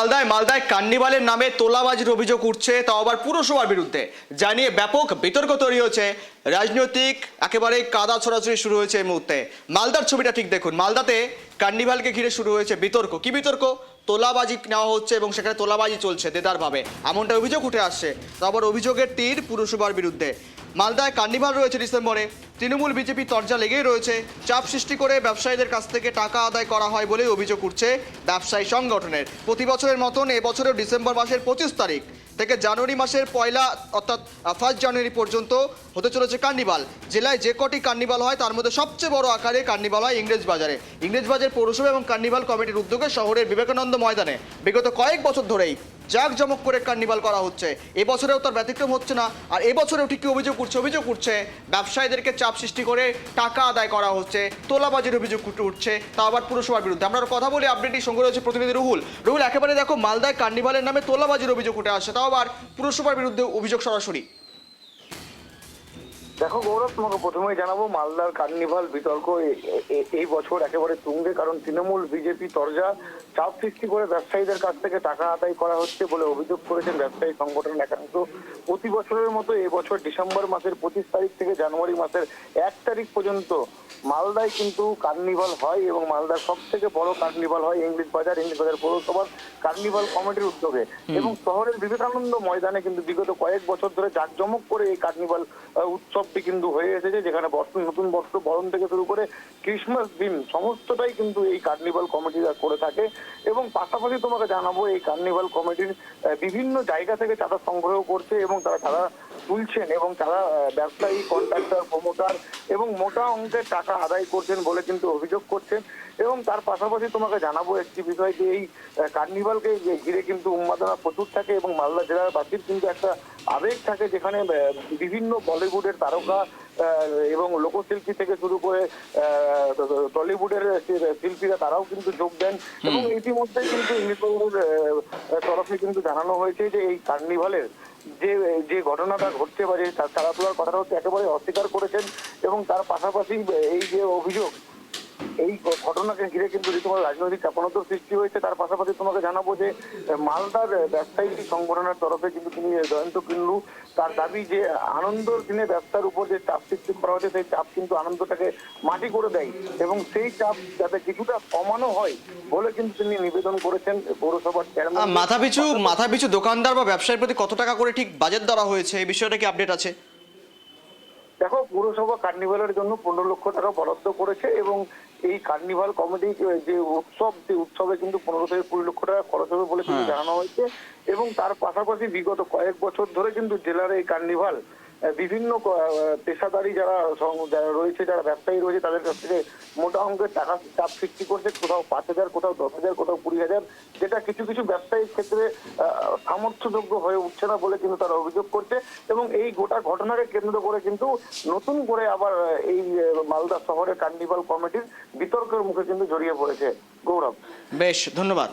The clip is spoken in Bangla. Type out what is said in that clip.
মালদায় মালদায় কান্নিবালের নামে তোলাবাজির অভিযোগ উঠছে, তাও আবার পুরসভার বিরুদ্ধে। জানিয়ে ব্যাপক বিতর্ক তৈরি হয়েছে রাজনৈতিক, একেবারে কাদা ছড়াছড়ি শুরু হয়েছে এই মুহূর্তে। মালদার ছবিটা ঠিক দেখুন। মালদাতে কার্নিভালকে ঘিরে শুরু হয়েছে বিতর্ক। কি বিতর্ক? তোলাবাজি নেওয়া হচ্ছে এবং সেখানে তোলাবাজি চলছে দেদারভাবে। এমনটা অভিযোগ উঠে আসছে। তারপর অভিযোগের তীর পুরসভার বিরুদ্ধে। মালদায় কার্নিভাল রয়েছে ডিসেম্বরে। তৃণমূল, বিজেপি তরজা লেগেই রয়েছে। চাপ সৃষ্টি করে ব্যবসায়ীদের কাছ থেকে টাকা আদায় করা হয় বলেই অভিযোগ উঠছে ব্যবসায়ী সংগঠনের। প্রতি বছরের মতন এবছরেও ডিসেম্বর মাসের পঁচিশ তারিখ। থেকে জানুয়ারি মাসের পয়লা, অর্থাৎ ফার্স্ট জানুয়ারি পর্যন্ত হতে চলেছে কার্নিভাল। জেলায় যে কটি কার্নিভাল হয়, তার মধ্যে সবচেয়ে বড় আকারে কার্নিভাল হয় ইংরেজ বাজারে। ইংরেজ বাজার পৌরসভা এবং কার্নিভাল কমিটির উদ্যোগে শহরের বিবেকানন্দ ময়দানে বিগত কয়েক বছর ধরেই জাঁকজমক করে কার্নিভাল করা হচ্ছে। এবছরেও তার ব্যতিক্রম হচ্ছে না। আর এবছরেও ঠিক অভিযোগ করছে অভিযোগ উঠছে, ব্যবসায়ীদেরকে চাপ সৃষ্টি করে টাকা আদায় করা হচ্ছে, তোলাবাজির অভিযোগ উঠে উঠছে তা আবার পুরসভার বিরুদ্ধে। আমরা কথা বলি আপডেটটি সঙ্গে রয়েছে প্রতিনিধি রুহুল। রুহুল, একেবারে দেখো, মালদায় কার্নিভালের নামে তোলাবাজির অভিযোগ উঠে আসে, তাও আবার পুরসভার বিরুদ্ধে অভিযোগ সরাসরি। দেখো গৌরব, তোমাকে প্রথমেই জানাব, মালদার কার্নিভাল বিতর্ক এই বছর একেবারে তুঙ্গে, কারণ তৃণমূল, বিজেপি, তরজা চাপ সৃষ্টি করে ব্যবসায়ীদের কাছ থেকে টাকা আদায় করা হচ্ছে বলে অভিযোগ করেছেন ব্যবসায়ী সংগঠন একাংশ। প্রতি বছরের মতো এবছর ডিসেম্বর মাসের পঁচিশ তারিখ থেকে জানুয়ারি মাসের এক তারিখ পর্যন্ত মালদায় কিন্তু কার্নিভাল হয় এবং মালদার সব থেকে বড় কার্নিভাল হয় ইংলিশ বাজার ইংলিশ বাজার পৌরসভার কার্নিভাল কমিটির উদ্যোগে। এবং শহরের বিবেকানন্দ ময়দানে কিন্তু বিগত কয়েক বছর ধরে জাঁকজমক করে এই কার্নিভাল উৎসবটি কিন্তু হয়ে এসেছে যেখানে বস্ত্র নতুন বস্ত্র বরণ থেকে শুরু করে ক্রিসমাস দিন সমস্তটাই কিন্তু এই কার্নিভাল কমিটিরা করে থাকে। এবং পাশাপাশি তোমাকে জানাব এই কার্নিভাল কমিটির বিভিন্ন জায়গা থেকে চাঁদা সংগ্রহ করছে এবং তারা চাঁদা তুলছেন এবং তারা ব্যবসায়ী কন্ট্রাক্টর প্রমোটার এবং মোটা অঙ্কের টাকা আদায় করছেন বলে কিন্তু অভিযোগ করছেন এবং তার পাশাপাশি তোমাকে জানাব একটি বিষয় যে এই কার্নিভালকে ঘিরে কিন্তু উন্মাদনা প্রচুর থাকে এবং মালদা জেলার বাসীর কিন্তু একটা আবেগ থাকে যেখানে বিভিন্ন বলিউডের তারকা এবং লোকশিল্পী থেকে শুরু করে টলিউডের শিল্পীরা তারাও কিন্তু যোগ দেন এবং ইতিমধ্যে কিন্তু ইউনিফর্মের তরফে কিন্তু জানানো হয়েছে যে এই কার্নিভালের যে যে ঘটনাটা ঘটতে পারে, তার তোলার কথাটা হচ্ছে একেবারে অস্বীকার করেছেন এবং তার পাশাপাশি এই যে অভিযোগ এই ঘটনাকে ঘিরে কিন্তু রীতিমতো রাজনৈতিক চাপানোত্তর সৃষ্টি হয়েছে। তার পাশাপাশি তোমাকে জানাব যে মালদার ব্যবসায়ী সংগঠনের তরফে কিন্তু তিনি জয়ন্ত কিন্নু তার দাবি যে আনন্দর দিনে ব্যবসার উপর যে চাপ সৃষ্টি করা হয়েছে সেই চাপ কিন্তু আনন্দটাকে মাটি করে দেয় এবং সেই চাপ যাতে কিছুটা কমানো হয় বলে কিন্তু তিনি নিবেদন করেছেন পৌরসভার চেয়ারম্যান মাথা পিছু মাথা পিছু দোকানদার বা ব্যবসায়ীর প্রতি কত টাকা করে ঠিক বাজেট ধরা হয়েছে? এই বিষয়টা কি আপডেট আছে? দেখো পুরসভা কার্নিভালের জন্য পনেরো লক্ষ টাকা বরাদ্দ করেছে এবং এই কার্নিভাল কমিটি যে উৎসব যে উৎসবে কিন্তু পনেরো থেকে কুড়ি লক্ষ টাকা খরচ হবে বলে কিন্তু হ্যাঁ। জানানো হয়েছে এবং তার পাশাপাশি বিগত কয়েক বছর ধরে কিন্তু জেলার এই কার্নিভাল বিভিন্ন পেশাদারি যারা রয়েছে, যারা ব্যবসায়ী রয়েছে, তাদের কাছ থেকে মোটা অঙ্কের টাকা চাপ সৃষ্টি করছে। কোথাও পাঁচ হাজার, কোথাও দশ হাজার, কোথাও কুড়ি হাজার, যেটা কিছু কিছু ব্যবসায়ীর ক্ষেত্রে সামর্থ্যযোগ্য হয়ে উঠছে না বলে কিন্তু তারা অভিযোগ করছে। এবং এই গোটা ঘটনাকে কেন্দ্র করে কিন্তু নতুন করে আবার এই মালদা শহরের কার্নিভাল কমিটির বিতর্কের মুখে কিন্তু জড়িয়ে পড়েছে। গৌরব। বেশ, ধন্যবাদ।